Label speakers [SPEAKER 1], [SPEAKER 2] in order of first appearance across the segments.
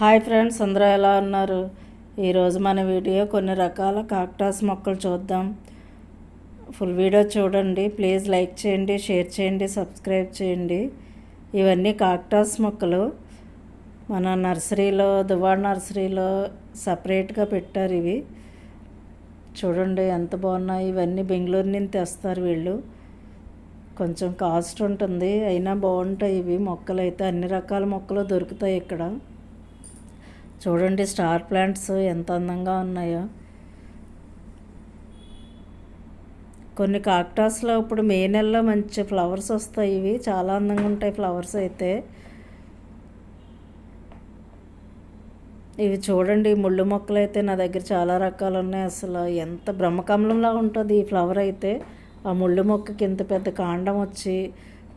[SPEAKER 1] Hi friends అందరూ ఎలా ఉన్నారు? ఈరోజు మన వీడియో కొన్ని రకాల కాక్టాస్ మొక్కలు చూద్దాం. ఫుల్ వీడియో చూడండి. ప్లీజ్ లైక్ చేయండి షేర్ చేయండి సబ్స్క్రైబ్ చేయండి. ఇవన్నీ కాక్టాస్ మొక్కలు. మన నర్సరీలో దువాడ్ నర్సరీలో సపరేట్గా పెట్టారు ఇవి. చూడండి ఎంత బాగున్నాయి. ఇవన్నీ బెంగళూరు నుంచి తెస్తారు వీళ్ళు. కొంచెం కాస్ట్ ఉంటుంది అయినా బాగుంటాయి ఇవి. మొక్కలు అయితే అన్ని రకాల మొక్కలు దొరుకుతాయి ఇక్కడ. చూడండి స్టార్ ప్లాంట్స్ ఎంత అందంగా ఉన్నాయో. కొన్ని కాక్టాస్లో ఇప్పుడు మే నెలలో మంచి ఫ్లవర్స్ వస్తాయి. ఇవి చాలా అందంగా ఉంటాయి ఫ్లవర్స్ అయితే. ఇవి చూడండి ముళ్ళు మొక్కలు అయితే నా దగ్గర చాలా రకాలు ఉన్నాయి అసలు. ఎంత బ్రహ్మకమలంలా ఉంటుంది ఈ ఫ్లవర్ అయితే. ఆ ముళ్ళు మొక్కకి ఇంత పెద్ద కాండం వచ్చి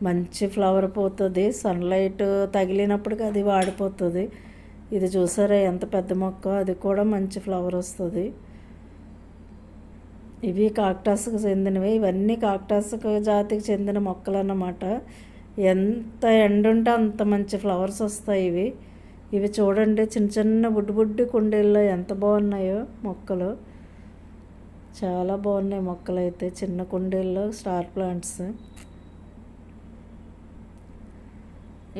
[SPEAKER 1] మంచి ఫ్లవర్ పోతుంది. సన్లైట్ తగిలినప్పటికీ అది వాడిపోతుంది. ఇది చూసారా ఎంత పెద్ద మొక్క? అది కూడా మంచి ఫ్లవర్ వస్తుంది. ఇవి కాక్టాస్కి చెందినవి. ఇవన్నీ కాక్టాస్కు జాతికి చెందిన మొక్కలు అన్నమాట ఎంత ఎండ ఉంటే అంత మంచి ఫ్లవర్స్ వస్తాయి ఇవి. ఇవి చూడండి చిన్న చిన్న బుడ్డి బుడ్డి కుండీల్లో ఎంత బాగున్నాయో మొక్కలు. చాలా బాగున్నాయి మొక్కలు అయితే చిన్న కుండీల్లో స్టార్ ప్లాంట్స్.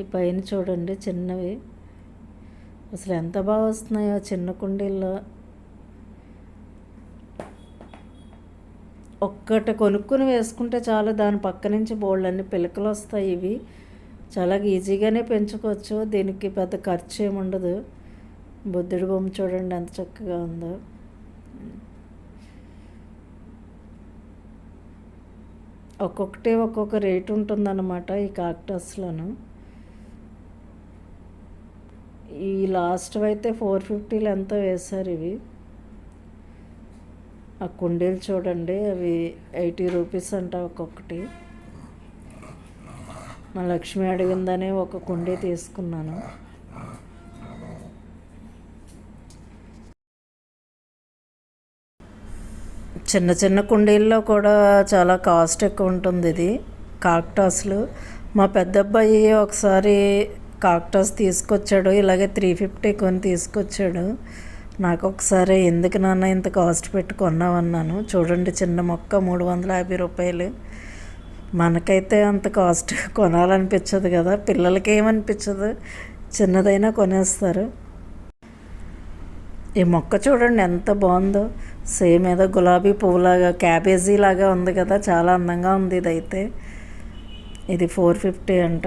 [SPEAKER 1] ఈ పైన చూడండి చిన్నవి. అసలు ఎంత బాగా వస్తున్నాయో చిన్న కుండీల్లో. ఒక్కటి కొనుక్కుని వేసుకుంటే చాలు దాని పక్క నుంచి బోల్డ్ అన్ని పిలకలు వస్తాయి ఇవి. చాలా ఈజీగానే పెంచుకోవచ్చు దీనికి పెద్ద ఖర్చు ఏముండదు బుద్ధుడి బొమ్మ చూడండి ఎంత చక్కగా ఉందో. ఒక్కొక్కటి ఒక్కొక్క రేటు ఉంటుందన్నమాట ఈ కాక్టస్లోను ఈ లాస్ట్ అయితే ఫోర్ ఫిఫ్టీలు ఎంతో వేశారు ఇవి. ఆ కుండీలు చూడండి అవి ఎయిటీ రూపీస్ అంట ఒక్కొక్కటి. మా లక్ష్మి అడిగిందని ఒక కుండీ తీసుకున్నాను. చిన్న చిన్న కుండీల్లో కూడా చాలా కాస్ట్ ఎక్కువ ఉంటుంది ఇది కాక్టాస్లు. మా పెద్ద అబ్బాయి ఒకసారి కాక్టాస్ తీసుకొచ్చాడు ఇలాగే త్రీ ఫిఫ్టీ కొని తీసుకొచ్చాడు. నాకు ఒకసారి ఎందుకు నాన్న ఇంత కాస్ట్ పెట్టి కొన్నామన్నాను చూడండి చిన్న మొక్క మూడు వందల యాభై రూపాయలు. మనకైతే అంత కాస్ట్ కొనాలనిపించదు కదా పిల్లలకి ఏమనిపించదు? చిన్నదైనా కొనేస్తారు. ఈ మొక్క చూడండి ఎంత బాగుందో. సేమ్ ఏదో గులాబీ పువ్వులాగా క్యాబేజీ లాగా ఉంది కదా చాలా అందంగా ఉంది ఇదైతే. ఇది ఫోర్ ఫిఫ్టీ అంట.